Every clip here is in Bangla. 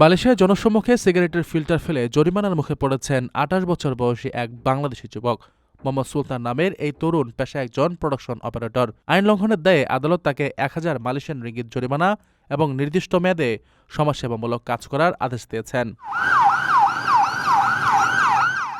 মালয়েশিয়ার জনসম্মুখে সিগারেটের ফিল্টার ফেলে জরিমানার মুখে পড়েছেন আঠাশ বছর বয়সী এক বাংলাদেশি যুবক। মোহাম্মদ সুলতান নামের এই তরুণ পেশা একজন প্রোডাকশন অপারেটর আইন লঙ্ঘনের দায়ে আদালত তাকে এক হাজার মালয়েশিয়ান রিঙ্গিত জরিমানা এবং নির্দিষ্ট মেয়াদে সমাজসেবামূলক কাজ করার আদেশ দিয়েছেন।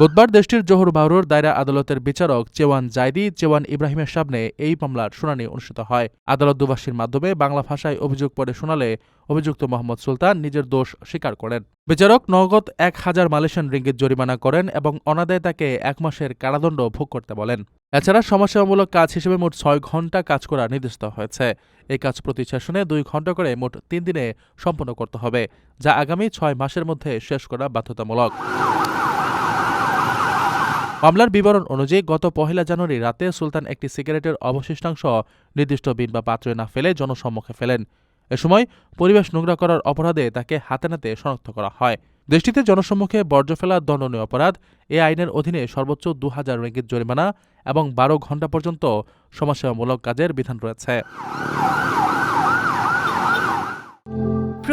বুধবার দেশটির জোহর বাহরুর দায়রা আদালতের বিচারক চেওয়ান জাইদি, চেওয়ান ইব্রাহিমের সামনে এই মামলার শুনানি অনুষ্ঠিত হয়। আদালত দুবাসীর মাধ্যমে বাংলা ভাষায় অভিযোগ পড়ে শোনালে অভিযুক্ত মোহাম্মদ সুলতান নিজের দোষ স্বীকার করেন। বিচারক নগদ এক হাজার মালয়েশিয়ান রিঙ্গিত জরিমানা করেন এবং অনাদায় তাকে এক মাসের কারাদণ্ড ভোগ করতে বলেন। এছাড়া সমাজসেবামূলক কাজ হিসেবে মোট ছয় ঘণ্টা কাজ করার নির্দেশ দেওয়া হয়েছে। এই কাজ প্রতি সেশনে দুই ঘণ্টা করে মোট তিন দিনে সম্পন্ন করতে হবে, যা আগামী ছয় মাসের মধ্যে শেষ করা বাধ্যতামূলক। মামলার বিবরণ অনুযায়ী গত পহেলা জানুয়ারি রাতে সুলতান একটি সিগারেটের অবশিষ্টাংশ নির্দিষ্ট বিন বা পাত্রে না ফেলে জনসম্মুখে ফেলেন। এ সময় পরিবেশ নোংরা করার অপরাধে তাকে হাতে নাতে শনাক্ত করা হয়। দেশটিতে জনসম্মুখে বর্জ্য ফেলা দণ্ডনীয় অপরাধ। এ আইনের অধীনে সর্বোচ্চ দু হাজার রেঙ্গিত জরিমানা এবং বারো ঘণ্টা পর্যন্ত সমাজসেবামূলক কাজের বিধান রয়েছে।